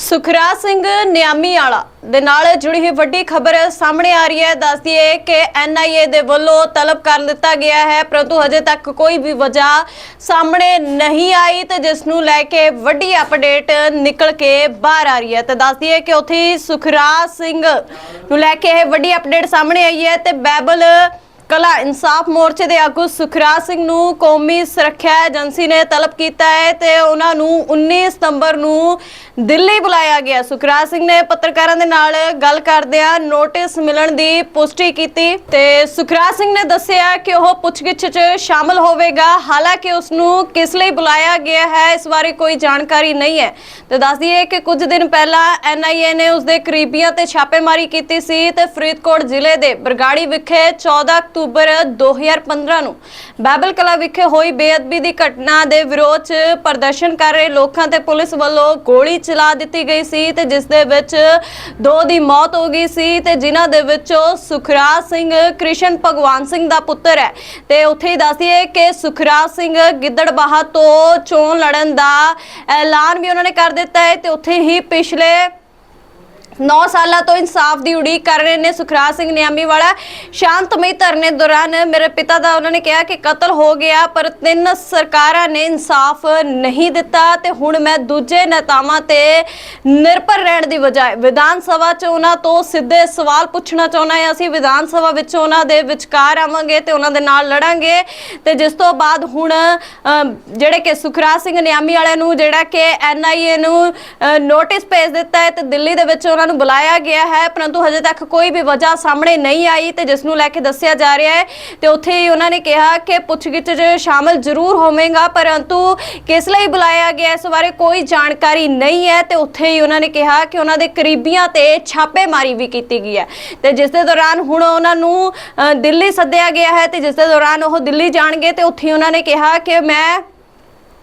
ਸੁਖਰਾਜ ਸਿੰਘ ਨਿਆਮੀ ਵਾਲਾ ਦੇ ਨਾਲ ਜੁੜੀ ਹੋਈ ਵੱਡੀ ਖਬਰ ਸਾਹਮਣੇ ਆ ਰਹੀ ਹੈ। ਦੱਸਦੀ ਹੈ ਕਿ ਐਨਆਈਏ ਦੇ ਵੱਲੋਂ ਤਲਬ ਕਰ ਦਿੱਤਾ ਗਿਆ ਹੈ, ਪਰੰਤੂ ਹਜੇ ਤੱਕ ਕੋਈ ਵੀ ਵਜ੍ਹਾ ਸਾਹਮਣੇ ਨਹੀਂ ਆਈ ਤੇ ਜਿਸ ਨੂੰ ਲੈ ਕੇ ਵੱਡੀ ਅਪਡੇਟ ਨਿਕਲ ਕੇ ਬਾਹਰ ਆ ਰਹੀ ਹੈ। ਤੇ ਦੱਸਦੀ ਹੈ ਕਿ ਉੱਥੇ ਹੀ ਸੁਖਰਾਜ ਸਿੰਘ ਨੂੰ ਲੈ ਕੇ ਇਹ ਵੱਡੀ ਅਪਡੇਟ ਸਾਹਮਣੇ ਆਈ ਹੈ ਤੇ ਬੈਬਲ ਕਲਾ ਇਨਸਾਫ ਮੋਰਚੇ ਦੇ ਆਗੂ ਸੁਖਰਾਜ ਸਿੰਘ ਨੂੰ ਕੌਮੀ ਸੁਰੱਖਿਆ ਏਜੰਸੀ ਨੇ ਤਲਬ ਕੀਤਾ ਹੈ ਤੇ ਉਹਨਾਂ ਨੂੰ 19 ਸਤੰਬਰ ਨੂੰ ਦਿੱਲੀ ਬੁਲਾਇਆ ਗਿਆ। ਸੁਖਰਾਜ ਸਿੰਘ ਨੇ ਪੱਤਰਕਾਰਾਂ ਦੇ ਨਾਲ ਗੱਲ ਕਰਦਿਆਂ ਨੋਟਿਸ ਮਿਲਣ ਦੀ ਪੁਸ਼ਟੀ ਕੀਤੀ ਤੇ ਸੁਖਰਾਜ ਸਿੰਘ ਨੇ ਦੱਸਿਆ ਕਿ ਉਹ ਪੁੱਛਗਿੱਛ 'ਚ ਸ਼ਾਮਲ ਹੋਵੇਗਾ। ਹਾਲਾਂਕਿ ਉਸ ਨੂੰ ਕਿਸ ਲਈ ਬੁਲਾਇਆ ਗਿਆ ਹੈ, ਇਸ ਬਾਰੇ ਕੋਈ ਜਾਣਕਾਰੀ ਨਹੀਂ ਹੈ। ਤੇ ਦੱਸ ਦਈਏ ਕਿ ਕੁਝ ਦਿਨ ਪਹਿਲਾਂ ਐਨਆਈਏ ਨੇ ਉਸ ਦੇ ਕਰੀਬੀਆਂ ਤੇ ਛਾਪੇਮਾਰੀ ਕੀਤੀ ਸੀ ਤੇ ਫਰੀਦਕੋਟ ਜ਼ਿਲ੍ਹੇ ਦੇ ਬਰਗਾੜੀ ਵਿਖੇ 14 ਅਕਤੂਬਰ 2015 ਨੂੰ ਬਾਈਬਲ ਕਲਾ ਵਿਖੇ ਹੋਈ ਬੇਅਦਬੀ ਦੀ ਘਟਨਾ ਦੇ ਵਿਰੋਧ 'ਚ ਪ੍ਰਦਰਸ਼ਨ ਕਰ ਰਹੇ ਲੋਕਾਂ ਤੇ ਪੁਲਿਸ ਵੱਲੋਂ ਗੋਲੀ ਚਲਾ ਦਿੱਤੀ ਗਈ ਸੀ ਤੇ ਜਿਸ ਦੇ ਵਿੱਚ ਦੋ ਦੀ ਮੌਤ ਹੋ ਗਈ ਸੀ ਤੇ ਜਿਨ੍ਹਾਂ ਦੇ ਵਿੱਚੋਂ ਸੁਖਰਾਜ ਸਿੰਘ ਕ੍ਰਿਸ਼ਨ ਭਗਵਾਨ ਸਿੰਘ ਦਾ ਪੁੱਤਰ ਹੈ। ਤੇ ਉੱਥੇ ਹੀ ਦੱਸਦੀਏ ਕਿ ਸੁਖਰਾਜ ਸਿੰਘ ਗਿੱਦੜਬਾਹਾ ਤੋਂ ਚੋਣ ਲੜਨ ਦਾ ਐਲਾਨ ਵੀ ਉਹਨਾਂ ਨੇ ਕਰ ਦਿੱਤਾ ਹੈ ਤੇ ਉੱਥੇ ਹੀ ਪਿਛਲੇ 9 ਸਾਲਾਂ ਤੋਂ ਇਨਸਾਫ ਦੀ ਉਡੀਕ ਕਰ ਰਹੇ ਨੇ ਸੁਖਰਾਜ ਸਿੰਘ ਨਿਆਮੀ ਵਾਲਾ ਸ਼ਾਂਤਮਈ ਧਰਨੇ ਦੌਰਾਨ ਮੇਰੇ ਪਿਤਾ ਦਾ ਉਹਨਾਂ ਨੇ ਕਿਹਾ ਕਿ ਕਤਲ ਹੋ ਗਿਆ, ਪਰ ਤਿੰਨ ਸਰਕਾਰਾਂ ਨੇ ਇਨਸਾਫ ਨਹੀਂ ਦਿੱਤਾ ਤੇ ਹੁਣ ਮੈਂ ਦੂਜੇ ਨੇਤਾਵਾਂ ਤੇ ਨਿਰਭਰ ਰਹਿਣ ਦੀ ਬਜਾਏ ਵਿਧਾਨ ਸਭਾ 'ਚ ਉਹਨਾਂ ਤੋਂ ਸਿੱਧੇ ਸਵਾਲ ਪੁੱਛਣਾ ਚਾਹੁੰਦਾ ਹਾਂ। ਅਸੀਂ ਵਿਧਾਨ ਸਭਾ ਵਿੱਚ ਉਹਨਾਂ ਦੇ ਵਿਚਕਾਰ ਆਵਾਂਗੇ ਤੇ ਉਹਨਾਂ ਦੇ ਨਾਲ ਲੜਾਂਗੇ। ਤੇ ਜਿਸ ਤੋਂ ਬਾਅਦ ਹੁਣ ਜਿਹੜੇ ਕਿ ਸੁਖਰਾਜ ਸਿੰਘ ਨਿਆਮੀ ਵਾਲਿਆਂ ਨੂੰ ਜਿਹੜਾ ਕਿ ਐਨਆਈਏ ਨੂੰ ਨੋਟਿਸ ਭੇਜ ਦਿੱਤਾ ਹੈ ਤੇ ਦਿੱਲੀ ਦੇ ਵਿੱਚ ਉਹਨਾਂ ਨੂੰ ਬੁਲਾਇਆ ਗਿਆ ਹੈ, ਪਰੰਤੂ ਹਜੇ ਤੱਕ ਕੋਈ ਵੀ ਵਜ੍ਹਾ ਸਾਹਮਣੇ ਨਹੀਂ ਆਈ ਤੇ ਜਿਸ ਨੂੰ ਲੈ ਕੇ ਦੱਸਿਆ ਜਾ ਰਿਹਾ ਹੈ ਤੇ ਉੱਥੇ ਹੀ ਉਹਨਾਂ ਨੇ ਕਿਹਾ ਕਿ ਪੁੱਛਗਿੱਛ 'ਚ ਸ਼ਾਮਲ ਜ਼ਰੂਰ ਹੋਵੇਗਾ, ਪਰੰਤੂ ਕਿਸ ਲਈ ਬੁਲਾਇਆ ਗਿਆ ਇਸ ਬਾਰੇ ਕੋਈ ਜਾਣਕਾਰੀ ਨਹੀਂ ਹੈ ਤੇ ਉੱਥੇ ਹੀ ਉਹਨਾਂ ਨੇ ਕਿਹਾ ਕਿ ਉਹਨਾਂ ਦੇ ਕਰੀਬੀਆਂ ਤੇ ਛਾਪੇਮਾਰੀ ਵੀ ਕੀਤੀ ਗਈ ਹੈ। ਤੇ ਜਿਸ ਦੇ ਦੌਰਾਨ ਹੁਣ ਉਹਨਾਂ ਨੂੰ ਦਿੱਲੀ ਸੱਦਿਆ ਗਿਆ ਹੈ ਤੇ ਜਿਸ ਦੇ ਦੌਰਾਨ ਉਹ ਦਿੱਲੀ ਜਾਣਗੇ ਤੇ ਉੱਥੇ ਹੀ ਉਹਨਾਂ ਨੇ ਕਿਹਾ ਕਿ ਮੈਂ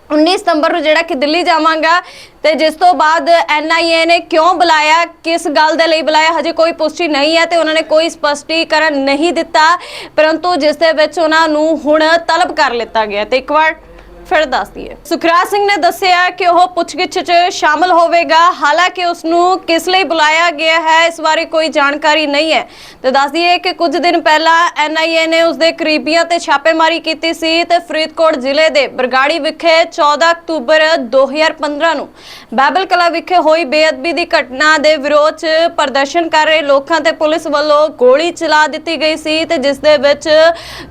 19 ਸਤੰਬਰ ਨੂੰ ਜਿਹੜਾ ਕਿ ਦਿੱਲੀ ਜਾਵਾਂਗਾ ਤੇ ਜਿਸ ਤੋਂ ਬਾਅਦ ਐਨਆਈਏ ਨੇ ਕਿਉਂ ਬੁਲਾਇਆ, ਕਿਸ ਗੱਲ ਦੇ ਲਈ ਬੁਲਾਇਆ, ਹਜੇ ਕੋਈ ਪੁਸ਼ਟੀ ਨਹੀਂ ਹੈ ਤੇ ਉਹਨਾਂ ਨੇ ਕੋਈ ਸਪਸ਼ਟੀਕਰਨ ਨਹੀਂ ਦਿੱਤਾ, ਪਰੰਤੂ ਜਿਸ ਦੇ ਵਿੱਚ ਉਹਨਾਂ ਨੂੰ ਹੁਣ ਤਲਬ ਕਰ ਲਿੱਤਾ ਗਿਆ ਤੇ ਇੱਕ ਵਾਰ ਫਿਰ ਦੱਸਦੀ ਹੈ ਸੁਖਰਾਜ ਸਿੰਘ ਨੇ ਦੱਸਿਆ ਕਿ ਉਹ ਪੁੱਛਗਿੱਛ 'ਚ ਸ਼ਾਮਲ ਹੋਵੇਗਾ। ਹਾਲਾਂਕਿ ਉਸ ਨੂੰ ਕਿਸ ਲਈ ਬੁਲਾਇਆ ਗਿਆ ਹੈ, ਇਸ ਬਾਰੇ ਕੋਈ ਜਾਣਕਾਰੀ ਨਹੀਂ ਹੈ। ਤੇ ਦੱਸ ਦਈਏ ਕਿ ਕੁਝ ਦਿਨ ਪਹਿਲਾਂ ਐਨਆਈਏ ਨੇ ਉਸ ਦੇ ਕਰੀਬੀਆਂ ਤੇ ਛਾਪੇਮਾਰੀ ਕੀਤੀ ਸੀ ਤੇ ਫਰੀਦਕੋਟ ਜ਼ਿਲ੍ਹੇ ਦੇ ਬਰਗਾੜੀ ਵਿਖੇ 14 ਅਕਤੂਬਰ 2015 ਨੂੰ ਬਾਈਬਲ ਕਲਾ ਵਿਖੇ ਹੋਈ ਬੇਅਦਬੀ ਦੀ ਘਟਨਾ ਦੇ ਵਿਰੋਧ 'ਚ ਪ੍ਰਦਰਸ਼ਨ ਕਰ ਰਹੇ ਲੋਕਾਂ ਤੇ ਪੁਲਿਸ ਵੱਲੋਂ ਗੋਲੀ ਚਲਾ ਦਿੱਤੀ ਗਈ ਸੀ ਤੇ ਜਿਸ ਦੇ ਵਿੱਚ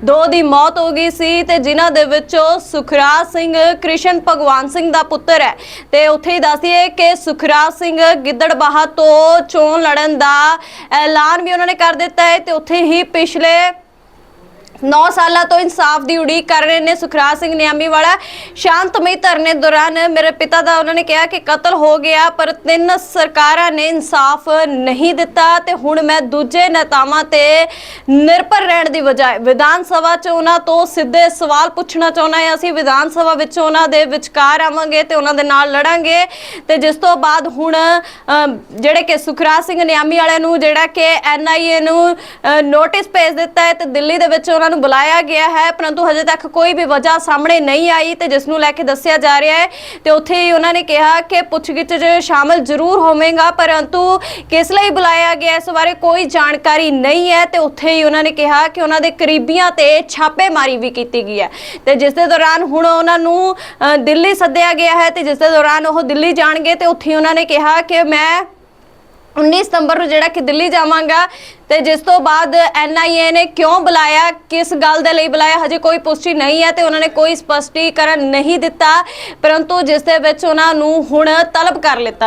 ਦੋ ਦੀ ਮੌਤ ਹੋ ਗਈ ਸੀ ਤੇ ਜਿਨ੍ਹਾਂ ਦੇ ਵਿੱਚੋਂ ਸੁਖਰਾਜ ਸਿੰਘ ਕ੍ਰਿਸ਼ਨ ਭਗਵਾਨ ਸਿੰਘ ਦਾ ਪੁੱਤਰ ਹੈ। ਤੇ ਉੱਥੇ ਹੀ ਦੱਸਦੀਏ ਕਿ ਸੁਖਰਾਜ ਸਿੰਘ ਗਿੱਦੜਬਾਹਾ ਤੋਂ ਚੋਣ ਲੜਨ ਦਾ ਐਲਾਨ ਵੀ ਉਹਨਾਂ ਨੇ ਕਰ ਦਿੱਤਾ ਹੈ ਤੇ ਉੱਥੇ ਹੀ ਪਿਛਲੇ 9 ਸਾਲਾਂ ਤੋਂ ਇਨਸਾਫ ਦੀ ਉਡੀਕ ਕਰ ਰਹੇ ਨੇ ਸੁਖਰਾਜ ਸਿੰਘ ਨਿਆਮੀ ਵਾਲਾ ਸ਼ਾਂਤਮਈ ਧਰਨੇ ਦੌਰਾਨ ਮੇਰੇ ਪਿਤਾ ਦਾ ਉਹਨਾਂ ਨੇ ਕਿਹਾ ਕਿ ਕਤਲ ਹੋ ਗਿਆ, ਪਰ ਤਿੰਨ ਸਰਕਾਰਾਂ ਨੇ ਇਨਸਾਫ ਨਹੀਂ ਦਿੱਤਾ ਤੇ ਹੁਣ ਮੈਂ ਦੂਜੇ ਨੇਤਾਵਾਂ ਤੇ ਨਿਰਭਰ ਰਹਿਣ ਦੀ ਬਜਾਏ ਵਿਧਾਨ ਸਭਾ 'ਚ ਉਹਨਾਂ ਤੋਂ ਸਿੱਧੇ ਸਵਾਲ ਪੁੱਛਣਾ ਚਾਹੁੰਦਾ ਹਾਂ। ਅਸੀਂ ਵਿਧਾਨ ਸਭਾ ਵਿੱਚ ਉਹਨਾਂ ਦੇ ਵਿਚਕਾਰ ਆਵਾਂਗੇ ਤੇ ਉਹਨਾਂ ਦੇ ਨਾਲ ਲੜਾਂਗੇ। ਤੇ ਜਿਸ ਤੋਂ ਬਾਅਦ ਹੁਣ ਜਿਹੜੇ ਕਿ ਸੁਖਰਾਜ ਸਿੰਘ ਨਿਆਮੀ ਵਾਲਿਆਂ ਨੂੰ, ਜਿਹੜਾ ਕਿ ਐਨਆਈਏ ਨੂੰ ਨੋਟਿਸ ਭੇਜ ਦਿੱਤਾ ਹੈ ਤੇ ਦਿੱਲੀ ਦੇ ਵਿੱਚ ਉਹਨਾਂ ਨੂੰ ਬੁਲਾਇਆ ਗਿਆ ਹੈ, ਪਰੰਤੂ ਹਜੇ ਤੱਕ ਕੋਈ ਵੀ ਵਜ੍ਹਾ ਸਾਹਮਣੇ ਨਹੀਂ ਆਈ ਤੇ ਜਿਸ ਨੂੰ ਲੈ ਕੇ ਦੱਸਿਆ ਜਾ ਰਿਹਾ ਹੈ ਤੇ ਉੱਥੇ ਹੀ ਉਹਨਾਂ ਨੇ ਕਿਹਾ ਕਿ ਪੁੱਛਗਿੱਛ 'ਚ ਸ਼ਾਮਲ ਜ਼ਰੂਰ ਹੋਵੇਗਾ, ਪਰੰਤੂ ਕਿਸ ਲਈ ਬੁਲਾਇਆ ਗਿਆ, ਇਸ ਬਾਰੇ ਕੋਈ ਜਾਣਕਾਰੀ ਨਹੀਂ ਹੈ ਤੇ ਉੱਥੇ ਹੀ ਉਹਨਾਂ ਨੇ ਕਿਹਾ ਕਿ ਉਹਨਾਂ ਦੇ ਕਰੀਬੀਆਂ ਤੇ ਛਾਪੇਮਾਰੀ ਵੀ ਕੀਤੀ ਗਈ ਹੈ। ਤੇ ਜਿਸ ਦੇ ਦੌਰਾਨ ਹੁਣ ਉਹਨਾਂ ਨੂੰ ਦਿੱਲੀ ਸੱਦਿਆ ਗਿਆ ਹੈ ਤੇ ਜਿਸ ਦੇ ਦੌਰਾਨ ਉਹ ਦਿੱਲੀ ਜਾਣਗੇ ਤੇ ਉੱਥੇ ਹੀ ਉਹਨਾਂ ਨੇ ਕਿਹਾ ਕਿ ਮੈਂ 19 ਸਤੰਬਰ ਨੂੰ ਜਿਹੜਾ ਕਿ ਦਿੱਲੀ ਜਾਵਾਂਗਾ ਤੇ ਜਿਸ ਤੋਂ ਬਾਅਦ ਐਨਆਈਏ ਨੇ ਕਿਉਂ ਬੁਲਾਇਆ, ਕਿਸ ਗੱਲ ਦੇ ਲਈ ਬੁਲਾਇਆ, ਹਜੇ ਕੋਈ ਪੁਸ਼ਟੀ ਨਹੀਂ ਹੈ ਤੇ ਉਹਨਾਂ ਨੇ ਕੋਈ ਸਪਸ਼ਟੀਕਰਨ ਨਹੀਂ ਦਿੱਤਾ, ਪਰੰਤੂ ਜਿਸ ਦੇ ਵਿੱਚ ਉਹਨਾਂ ਨੂੰ ਹੁਣ ਤਲਬ ਕਰ ਲਿੱਤਾ